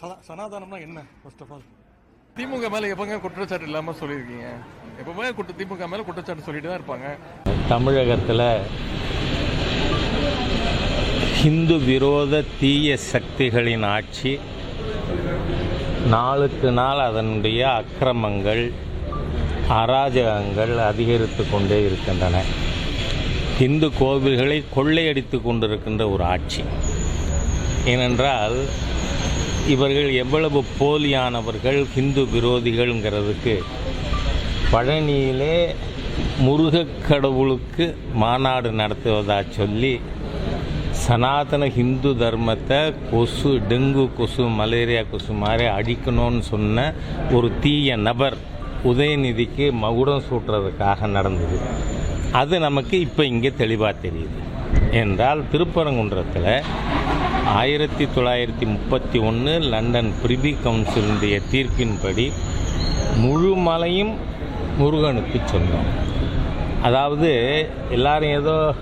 சனா- சனாதனம்னா என்ன first of all திமுக மேல எப்பங்க குற்றச்சாட்டு இல்லாம சொல்லியிருக்கீங்க. எப்பவுமே குற்ற திமுக மேல குற்றச்சாட்டு சொல்லிட்டு தான் இருப்பாங்க. தமிழகத்தில் ஹிந்து விரோத தீய சக்திகளின் ஆட்சி நாளுக்கு நாள் அதனுடைய அக்கிரமங்கள் அராஜகங்கள் அதிகரித்து கொண்டே இருக்கின்றன. இந்து கோவில்களை கொள்ளையடித்து கொண்டிருக்கின்ற ஒரு ஆட்சி. ஏனென்றால் இவர்கள் எவ்வளவு போலியானவர்கள் ஹிந்து விரோதிகள்ங்கிறதுக்கு பழனியிலே முருகக் கடவுளுக்கு மாநாடு நடத்துவதா சொல்லி சனாதன ஹிந்து தர்மத்தை கொசு டெங்கு கொசு மலேரியா கொசு மாதிரி அழிக்கணும்னு சொன்ன ஒரு தீய நபர் உதயநிதிக்கு மகுடம் சூட்டுறதுக்காக நடந்தது. அது நமக்கு இப்போ இங்கே தெளிவாக தெரியுது. என்றால் திருப்பரங்குன்றத்தில் ஆயிரத்தி தொள்ளாயிரத்தி முப்பத்தி ஒன்று லண்டன் பிரிவி கவுன்சிலுடைய தீர்ப்பின்படி முழு மலையும் முருகனுக்கு சொந்தம் அதாவது எல்லாரும் ஏதோ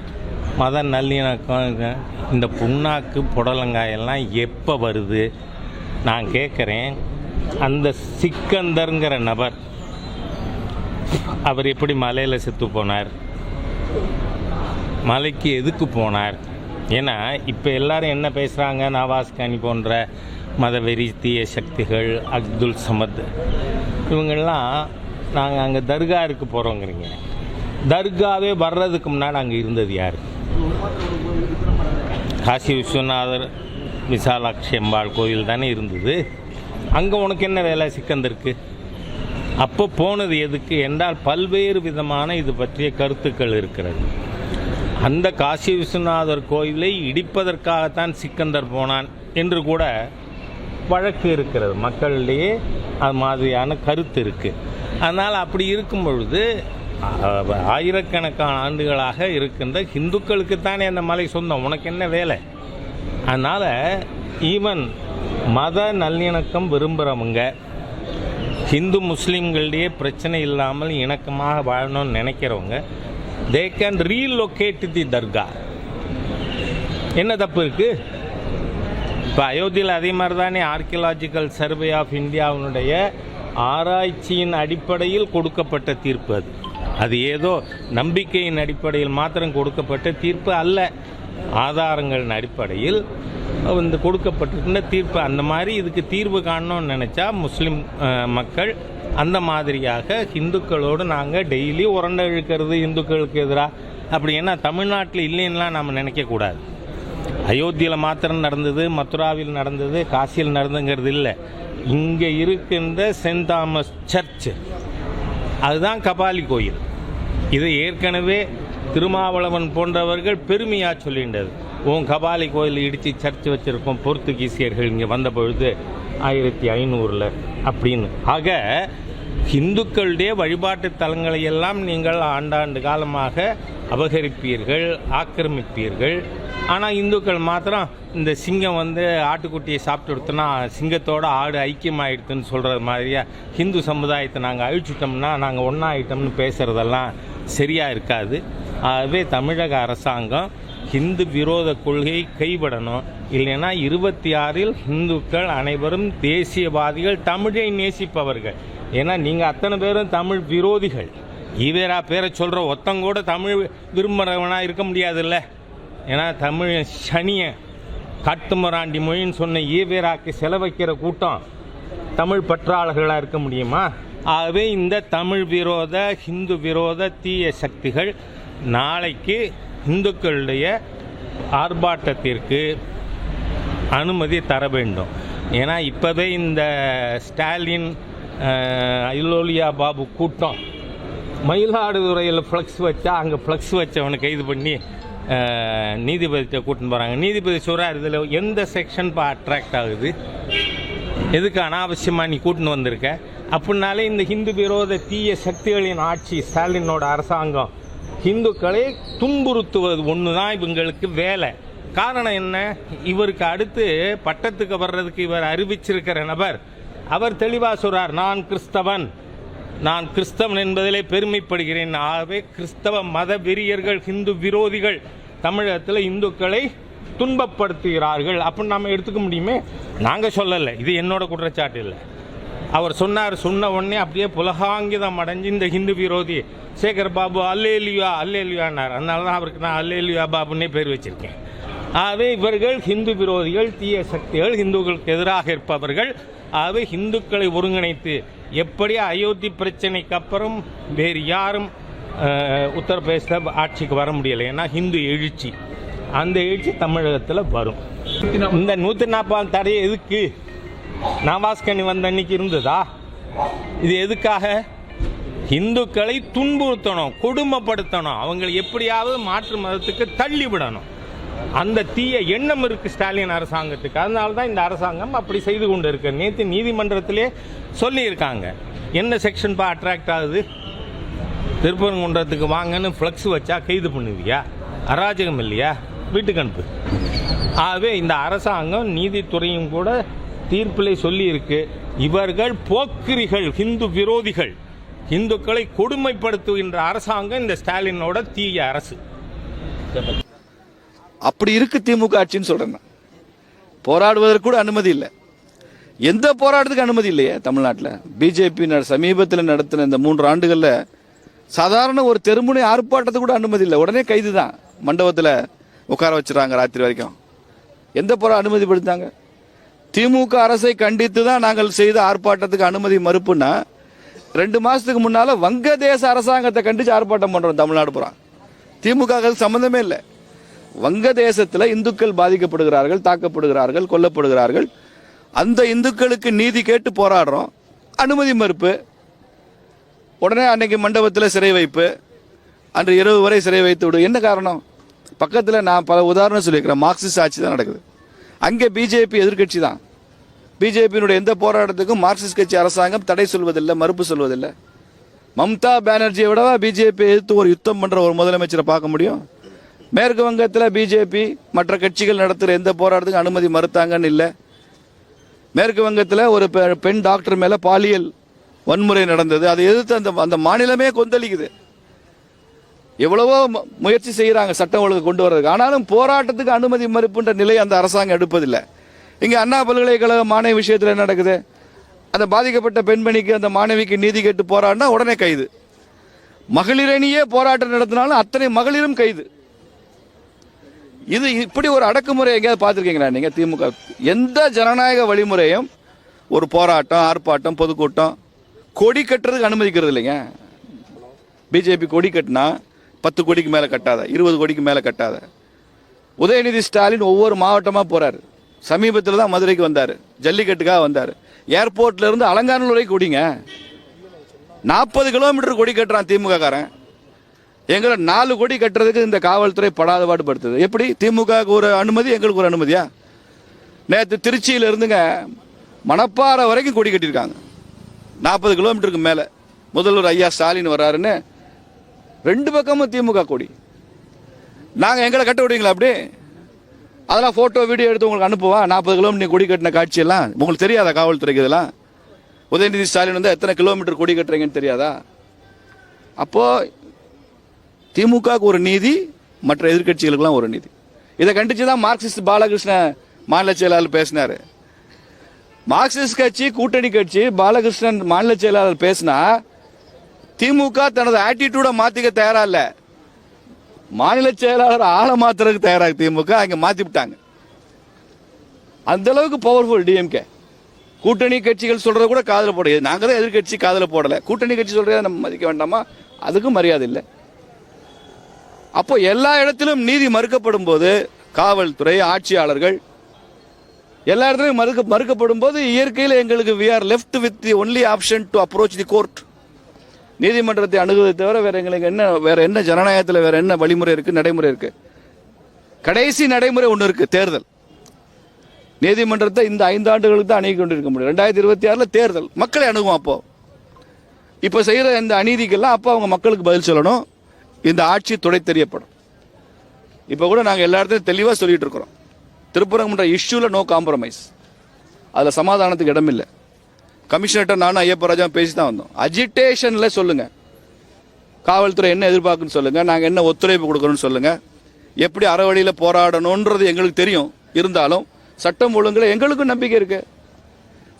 மத நல்லிணக்கம் இந்த புண்ணாக்கு புடலங்காயெல்லாம் எப்போ வருது? நான் கேட்குறேன் அந்த சிக்கந்தருங்கிற நபர் அவர் எப்படி மலையில் செத்து போனார்? மலைக்கு எதுக்கு போனார்? ஏன்னா இப்போ எல்லாரும் என்ன பேசுகிறாங்க நவாஸ்கானி போன்ற மதவெறி தீய சக்திகள் அப்துல் சமத். இவங்கெல்லாம் நாங்கள் அங்கே தர்காருக்கு போகிறோங்கிறீங்க தர்காவே வர்றதுக்கு முன்னாடி அங்கே இருந்தது யார்? காசி விஸ்வநாதர் விசாலாட்சி அம்பாள் கோயில் தானே இருந்தது. அங்கே உனக்கு என்ன வேலை சிக்கந்தருக்கு? அப்போ போனது எதுக்கு? என்றால் பல்வேறு விதமான இது பற்றிய கருத்துக்கள் இருக்கிறது. அந்த காசி விஸ்வநாதர் கோயிலை இடிப்பதற்காகத்தான் சிக்கந்தர் போனான் என்று கூட வழக்கு இருக்கிறது. மக்களிடையே அது மாதிரியான கருத்து இருக்குது அதனால் அப்படி இருக்கும் பொழுது ஆயிரக்கணக்கான ஆண்டுகளாக இருக்கின்ற ஹிந்துக்களுக்குத்தானே அந்த மலை சொந்தம். உனக்கு என்ன வேலை? அதனால் ஈவன் மத நல்லிணக்கம் விரும்புகிறவங்க ஹிந்து முஸ்லீம்களிடையே பிரச்சனை இல்லாமல் இணக்கமாக வாழணும்னு நினைக்கிறவங்க தே கேன் ரீலொகேட் தி தர்கா என்ன தப்பு இருக்கு? இப்போ அயோத்தியில் அதே மாதிரி தானே ஆர்கியலாஜிக்கல் சர்வே ஆஃப் இந்தியாவினுடைய ஆராய்ச்சியின் அடிப்படையில் கொடுக்கப்பட்ட தீர்ப்பு அது. அது ஏதோ நம்பிக்கையின் அடிப்படையில் மாத்திரம் கொடுக்கப்பட்ட தீர்ப்பு அல்ல. ஆதாரங்களின் அடிப்படையில் வந்து கொடுக்கப்பட்டிருக்கின்ற தீர்ப்பு. அந்த மாதிரி இதுக்கு தீர்வு காணணும்னு நினச்சா முஸ்லீம் மக்கள் அந்த மாதிரியாக இந்துக்களோடு நாங்கள் டெய்லி உரண்டை இழுக்கிறது இந்துக்களுக்கு எதிராக அப்படி ஏன்னா தமிழ்நாட்டில் இல்லைன்னுலாம் நம்ம நினைக்கக்கூடாது அயோத்தியில் மாத்திரம் நடந்தது மதுராவில் நடந்தது காசியில் நடந்துங்கிறது இல்லை. இங்கே இருக்கின்ற சென்ட் தாமஸ் சர்ச்சு. அதுதான் கபாலி கோயில். இது ஏற்கனவே திருமாவளவன் போன்றவர்கள் பெருமையாக சொல்லின்றது உன் கபாலி கோயில் இடித்து சர்ச்சு வச்சுருக்கோம் போர்த்துகீசியர்கள் இங்கே வந்த பொழுது ஆயிரத்தி ஐநூறில் அப்படின்னு. ஆக இந்துக்களுடைய வழிபாட்டு தலங்களை எல்லாம் நீங்கள் ஆண்டாண்டு காலமாக அபகரிப்பீர்கள் ஆக்கிரமிப்பீர்கள். ஆனால் இந்துக்கள் மாத்திரம் இந்த சிங்கம் வந்து ஆட்டுக்குட்டியை சாப்பிட்டு கொடுத்தோன்னா சிங்கத்தோட ஆடு ஐக்கியமாயிடுதுன்னு சொல்கிறது மாதிரியா ஹிந்து சமுதாயத்தை நாங்கள் அழிச்சுட்டோம்னா நாங்கள் ஒன்றாயிட்டோம்னு பேசுகிறதெல்லாம் சரியாக இருக்காது. ஆகவே தமிழக அரசாங்கம் ஹிந்து விரோத கொள்கையை கைவிடணும். இல்லைன்னா இருபத்தி ஆறில் இந்துக்கள் அனைவரும் தேசியவாதிகள் தமிழை நேசிப்பவர்கள். ஏன்னா நீங்கள் அத்தனை பேரும் தமிழ் விரோதிகள். ஈவேரா பேரை சொல்கிற ஒத்தங்கூட தமிழ் விரும்புகிறவனாக இருக்க முடியாதுல்ல. ஏன்னா தமிழ் சனியை காட்டுமராண்டி மொழின்னு சொன்ன ஈவேராக்கு செலவைக்கிற கூட்டம் தமிழ் பற்றாளர்களாக இருக்க முடியுமா? ஆகவே இந்த தமிழ் விரோத ஹிந்து விரோத தீய சக்திகள் நாளைக்கு இந்துக்களுடைய ஆர்ப்பாட்டத்திற்கு அனுமதி தர வேண்டும். ஏன்னா இப்போவே இந்த ஸ்டாலின் அயிலோலியா பாபு கூட்டம் மயிலாடுதுறையில் ஃப்ளக்ஸ் வச்சா அங்கே ஃப்ளக்ஸ் வச்சவனை கைது பண்ணி நீதிபதியை நீதிபதிகிட்ட கூட்டின்னு போகிறாங்க நீதிபதி சொல்கிறார் இதில் எந்த செக்ஷன் இப்போ அட்ராக்ட் ஆகுது? எதுக்கு அனாவசியமாக நீ கூட்டின்னு வந்திருக்க? அப்படின்னாலே இந்த ஹிந்து விரோத தீய சக்திகளின் ஆட்சி ஸ்டாலினோட அரசாங்கம் ஹிந்துக்களை துன்புறுத்துவது ஒன்று தான் இவங்களுக்கு வேலை. காரணம் என்ன? இவருக்கு அடுத்து பட்டத்துக்கு வர்றதுக்கு இவர் அறிவிச்சிருக்கிற நபர். அவர் தெளிவாக சொல்றார் நான் கிறிஸ்தவன். நான் கிறிஸ்தவன் என்பதிலே பெருமைப்படுகிறேன். ஆகவே கிறிஸ்தவ மத வெறியர்கள் ஹிந்து விரோதிகள் தமிழகத்தில் இந்துக்களை துன்பப்படுத்துகிறார்கள். அப்படின்னு நம்ம எடுத்துக்க முடியுமே? நாங்கள் சொல்லலை. இது என்னோட குற்றச்சாட்டு இல்லை. அவர் சொன்னார் சொன்ன உடனே அப்படியே புலகாங்கிதம் அடைஞ்சு இந்த ஹிந்து விரோதி சேகர் பாபு அல்லேலியா அல்லேலியான்னார். அதனால தான் அவருக்கு நான் அல்லேலியா பாபுன்னே பேர் வச்சிருக்கேன். ஆகவே இவர்கள் ஹிந்து விரோதிகள் தீய சக்திகள் ஹிந்துக்களுக்கு எதிராக இருப்பவர்கள். ஆகவே ஹிந்துக்களை ஒருங்கிணைத்து எப்படி அயோத்தி பிரச்சனைக்கு அப்புறம் வேறு யாரும் உத்தரப்பிரதேச ஆட்சிக்கு வர முடியலை. ஏன்னா ஹிந்து எழுச்சி. அந்த எழுச்சி தமிழகத்தில் வரும். இந்த நூற்றி நாற்பது தடை எதுக்கு? நவாஸ்கனி வந்த அன்னைக்கு இருந்ததா? இது எதுக்காக? இந்துக்களை துன்புறுத்தணும் கொடுமைப்படுத்தணும். அவங்களை எப்படியாவது மாற்று மதத்துக்கு தள்ளி விடணும். அந்த தீய எண்ணம் இருக்கு ஸ்டாலின் அரசாங்கத்துக்கு. அதனால தான் இந்த அரசாங்கம் அப்படி செய்து கொண்டு இருக்கு நேற்று நீதிமன்றத்திலே சொல்லியிருக்காங்க. என்ன செக்ஷன் பா அட்ராக்ட் ஆகுது? திருப்பரங்குன்றத்துக்கு வாங்கன்னு ஃப்ளக்ஸ் வச்சா கைது பண்ணுவியா? அராஜகம் இல்லையா? வீட்டுக்கு அனுப்பு. ஆகவே இந்த அரசாங்கம் நீதித்துறையும் கூட தீர்ப்பிலே சொல்லியிருக்கு இவர்கள் போக்கிரிகள் ஹிந்து விரோதிகள். இந்துக்களை கொடுமைப்படுத்துகின்ற அரசாங்கம் இந்த ஸ்டாலினோட தீய அரசு. அப்படி இருக்கு திமுக ஆட்சின்னு சொல்றேன் போராடுவதற்கு கூட அனுமதி இல்லை. எந்த போராட்டத்துக்கு அனுமதி இல்லையே தமிழ்நாட்டில்? பிஜேபி சமீபத்தில் நடத்தின இந்த மூன்று ஆண்டுகளில் சாதாரண ஒரு தெருமுனை ஆர்ப்பாட்டத்துக்கு கூட அனுமதி இல்லை. உடனே கைது தான். மண்டபத்தில் உட்கார வச்சுறாங்க ராத்திரி வரைக்கும். எந்த போரா அனுமதி படுத்தாங்க? திமுக அரசை கண்டித்து தான் நாங்கள் செய்த ஆர்ப்பாட்டத்துக்கு அனுமதி மறுப்புன்னா ரெண்டு மாசத்துக்கு முன்னால வங்கதேச அரசாங்கத்தை கண்டிச்சு ஆர்ப்பாட்டம் பண்றோம் தமிழ்நாடு புறம் திமுக சம்பந்தமே இல்லை. வங்கதேசத்தில் இந்துக்கள் பாதிக்கப்படுகிறார்கள் தாக்கப்படுகிறார்கள் கொல்லப்படுகிறார்கள். அந்த இந்துக்களுக்கு நீதி கேட்டு போராடுறோம். அனுமதி மறுப்பு. உடனே அன்னைக்கு மண்டபத்தில் சிறை வைப்பு. அன்று இரவு வரை சிறை வைத்து விடு. என்ன காரணம்? பக்கத்தில் நான் பல உதாரணம் சொல்லியிருக்கிறேன். மார்க்சிஸ்ட் ஆட்சி தான் நடக்குது. அங்கே பிஜேபி எதிர்க்கட்சி தான். பிஜேபியினுடைய எந்த போராட்டத்துக்கும் மார்க்சிஸ்ட் கட்சி அரசாங்கம் தடை சொல்வதில்லை மறுப்பு சொல்வதில்லை. மம்தா பானர்ஜியை விடவா பிஜேபி எதிர்த்து ஒரு யுத்தம் பண்ணுற ஒரு முதலமைச்சரை பார்க்க முடியும்? மேற்கு வங்கத்தில் பிஜேபி மற்ற கட்சிகள் நடத்துகிற எந்த போராட்டத்துக்கும் அனுமதி மறுத்தாங்கன்னு இல்லை. மேற்கு வங்கத்தில் ஒரு பெ- பெண் டாக்டர் மேலே பாலியல் வன்முறை நடந்தது. அதை எதிர்த்து அந்த அந்த மாநிலமே கொந்தளிக்குது. எவ்வளவோ முயற்சி செய்கிறாங்க சட்டம் ஒழுங்கு கொண்டு வர்றதுக்கு. ஆனாலும் போராட்டத்துக்கு அனுமதி மறுப்புன்ற நிலை அந்த அரசாங்கம் எடுப்பதில்லை. இங்கே அண்ணா பல்கலைக்கழக மாணவி விஷயத்தில் என்ன நடக்குது? அந்த பாதிக்கப்பட்ட பெண்மணிக்கு அந்த மாணவிக்கு நீதி கேட்டு போராடினா உடனே கைது. மகளிரணியே போராட்டம் நடத்தினாலும் அத்தனை மகளிரும் கைது. இது இப்படி ஒரு அடக்குமுறை எங்கேயாவது பார்த்துருக்கீங்களா நீங்கள் திமுக? எந்த ஜனநாயக வழிமுறையும் ஒரு போராட்டம் ஆர்ப்பாட்டம் பொதுக்கூட்டம் கொடி கட்டுறதுக்கு அனுமதிக்கிறது இல்லைங்க பிஜேபி கொடி கட்டினா பத்து கோடிக்கு மேலே கட்டாத இருபது கோடிக்கு மேலே கட்டாத. உதயநிதி ஸ்டாலின் ஒவ்வொரு மாவட்டமாக போகிறார் சமீபத்தில் தான் மதுரைக்கு வந்தார். ஜல்லிக்கட்டுக்காக வந்தார். ஏர்போர்ட்லேருந்து அலங்காநல்லூர் வரைக்கும் கொடிங்க நாற்பது கிலோமீட்டர் கொடி கட்டுறான் திமுக காரன் எங்களை நாலு கோடி கட்டுறதுக்கு இந்த காவல்துறை படாத பாடுபடுத்துது. எப்படி? திமுக ஒரு அனுமதி எங்களுக்கு ஒரு அனுமதியா? நேற்று திருச்சியில இருந்துங்க மணப்பாறை வரைக்கும் கொடி கட்டியிருக்காங்க. நாற்பது கிலோமீட்டருக்கு மேலே. முதல்வர் ஐயா ஸ்டாலின் வர்றாருன்னு ரெண்டு பக்கமும் திமுக கொடி. நாங்கள் எங்களை கட்ட விடுவீங்களா அப்படி? அதெல்லாம் ஃபோட்டோ வீடியோ எடுத்து உங்களுக்கு அனுப்புவா? நாற்பது கிலோமீட்டர் கொடி கட்டின காட்சியெல்லாம் உங்களுக்கு தெரியாதா காவல்துறைக்கு இதெல்லாம்? உதயநிதி ஸ்டாலின் வந்து எத்தனை கிலோமீட்டர் கொடி கட்டுறீங்கன்னு தெரியாதா? அப்போ திமுகவுக்கு ஒரு நீதி மற்ற எதிர்கட்சிகளுக்கெல்லாம் ஒரு நீதி. இதை கண்டிச்சு தான் மார்க்சிஸ்ட் பாலகிருஷ்ண மாநில செயலாளர் பேசினார். மார்க்சிஸ்ட் கட்சி கூட்டணி கட்சி பாலகிருஷ்ணன் மாநில செயலாளர் பேசினா திமுக தனது ஆட்டிடியூட மாத்திக்க தயாரா இல்ல. மாநில செயலாளர் ஆளை மாத்துறதுக்கு தயாராக திமுக அங்க மாத்தி விட்டாங்க. அந்த அளவுக்கு பவர்ஃபுல் டிஎம்கே கூட்டணி கட்சிகள் சொல்றத கூட காதில் போட நாங்க தான் எதிர்க்கட்சி காதில் போடல. கூட்டணி கட்சி சொல்றத நம்ம மதிக்க வேண்டாமா? அதுக்கும் மரியாதை இல்லை. அப்போ எல்லா இடத்திலும் நீதி மறுக்கப்படும் போது காவல்துறை ஆட்சியாளர்கள் எல்லா இடத்துலையும் மறுக்க மறுக்கப்படும் போது இயற்கையில் எங்களுக்கு we are left with the only option to approach the court நீதிமன்றத்தை அணுகுவதை தவிர வேற எங்களுக்கு என்ன வேற என்ன ஜனநாயகத்தில் வேற என்ன வழிமுறை இருக்கு நடைமுறை இருக்கு? கடைசி நடைமுறை ஒன்று இருக்கு தேர்தல். நீதிமன்றத்தை இந்த ஐந்து ஆண்டுகளுக்கு தான் அணுகி கொண்டிருக்க முடியும். ரெண்டாயிரத்தி இருபத்தி ஆறில் தேர்தல். மக்களை அணுகும் அப்போ. இப்போ செய்கிற இந்த அநீதிக்கெல்லாம் அப்போ அவங்க மக்களுக்கு பதில் சொல்லணும். இந்த ஆட்சி துடை தெரியப்படும். இப்போ கூட நாங்கள் எல்லா இடத்துலையும் தெளிவாக சொல்லிட்டு இருக்கிறோம். திருப்பரங்குன்ற இஷ்யூவில் நோ காம்ப்ரமைஸ் அதில் சமாதானத்துக்கு இடமில்லை. கமிஷனர்கிட்ட நானும் ஐயப்ப ராஜா பேசி தான் வந்தோம். அஜிடேஷனில் சொல்லுங்கள் காவல்துறை என்ன எதிர்பார்க்குன்னு சொல்லுங்கள் நாங்கள் என்ன ஒத்துழைப்பு கொடுக்குறோன்னு சொல்லுங்கள் எப்படி அறவழியில் போராடணுன்றது எங்களுக்கு தெரியும். இருந்தாலும் சட்டம் ஒழுங்கில் எங்களுக்கும் நம்பிக்கை இருக்குது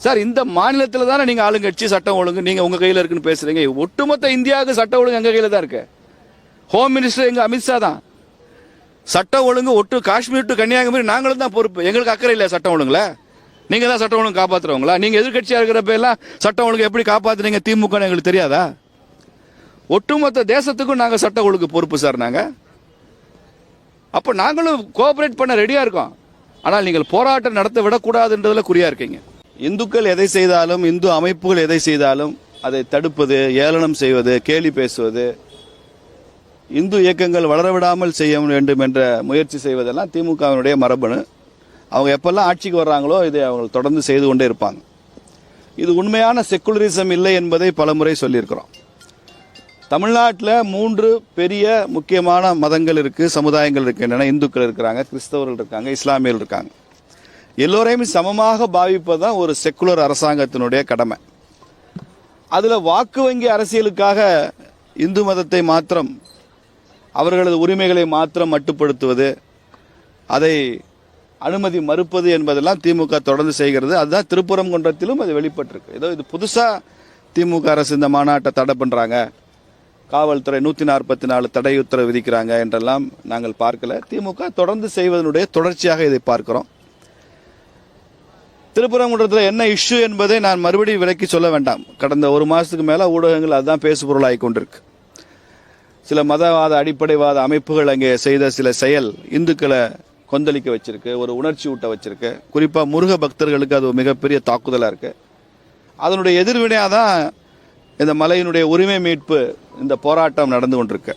சார் இந்த மாநிலத்தில் தானே நீங்கள் ஆளுங்கட்சி சட்டம் ஒழுங்கு நீங்கள் உங்கள் கையில் இருக்குன்னு பேசுகிறீங்க ஒட்டுமொத்த இந்தியாவுக்கு சட்டம் ஒழுங்கு எங்கள் கையில் தான் இருக்கு. ஹோம் மினிஸ்டர் எங்கள் அமித்ஷா தான். சட்டம் ஒழுங்கு ஒட்டு காஷ்மீர் டு கன்னியாகுமரி நாங்களும் தான் பொறுப்பு. எங்களுக்கு அக்கறை இல்லை சட்டம் ஒழுங்குல. நீங்க தான் சட்டம் ஒழுங்கு காப்பாத்துறவங்களா? நீங்க எதிர்க்கட்சியா இருக்கிறப்ப எல்லாம் சட்டம் ஒழுங்கு எப்படி காப்பாத்துறீங்க திமுகன்னு எங்களுக்கு தெரியாதா? ஒட்டுமொத்த தேசத்துக்கும் நாங்க சட்ட ஒழுங்கு பொறுப்பு சார் நாங்க. அப்ப நாங்களும் கோஆபரேட் பண்ண ரெடியா இருக்கோம். ஆனால் நீங்கள் போராட்டம் நடத்த விடக்கூடாதுன்றதுல குறியா இருக்கீங்க. இந்துக்கள் எதை செய்தாலும் இந்து அமைப்புகள் எதை செய்தாலும் அதை தடுப்பது ஏளனம் செய்வது கேலி பேசுவது இந்து இயக்கங்கள் வளர விடாமல் செய்ய வேண்டும் என்ற முயற்சி செய்வதெல்லாம் திமுகவினுடைய மரபணு. அவங்க எப்பெல்லாம் ஆட்சிக்கு வர்றாங்களோ இதை அவங்க தொடர்ந்து செய்து கொண்டே இருப்பாங்க. இது உண்மையான செக்குலரிசம் இல்லை என்பதை பலமுறை சொல்லியிருக்கிறோம். தமிழ்நாட்டில் மூன்று பெரிய முக்கியமான மதங்கள் இருக்குது சமுதாயங்கள் இருக்கின்றன இந்துக்கள் இருக்கிறாங்க கிறிஸ்தவர்கள் இருக்காங்க இஸ்லாமியர்கள் இருக்காங்க. எல்லோரையும் சமமாக பாவிப்பது தான் ஒரு செக்குலர் அரசாங்கத்தினுடைய கடமை. அதில் வாக்கு வங்கி அரசியலுக்காக இந்து மதத்தை மாத்திரம் அவர்களது உரிமைகளை மாத்திரம் மட்டுப்படுத்துவது அதை அனுமதி மறுப்பது என்பதெல்லாம் திமுக தொடர்ந்து செய்கிறது. அதுதான் திருப்புறங்குன்றத்திலும் அது வெளிப்பட்டிருக்கு. ஏதோ இது புதுசாக திமுக அரசு இந்த மாநாட்டை தடை பண்ணுறாங்க காவல்துறை நூற்றி நாற்பத்தி நாலு தடை உத்தரவு விதிக்கிறாங்க என்றெல்லாம் நாங்கள் பார்க்கல. திமுக தொடர்ந்து செய்வதனுடைய தொடர்ச்சியாக இதை பார்க்கிறோம். திருப்புறங்குன்றத்தில் என்ன இஷ்யூ என்பதை நான் மறுபடியும் விலக்கி சொல்ல வேண்டாம். கடந்த ஒரு மாதத்துக்கு மேலே ஊடகங்கள் அதுதான் பேசுபொருளாகி கொண்டிருக்கு. சில மதவாத அடிப்படைவாத அமைப்புகள் அங்கே செய்த சில செயல் இந்துக்களை கொந்தளிக்க வச்சிருக்கு ஒரு உணர்ச்சி ஊட்ட வச்சிருக்கு. குறிப்பாக முருக பக்தர்களுக்கு அது ஒரு மிகப்பெரிய தாக்குதலாக இருக்குது அதனுடைய எதிர்வினையாக தான் இந்த மலையினுடைய உரிமை மீட்பு இந்த போராட்டம் நடந்து கொண்டிருக்கு.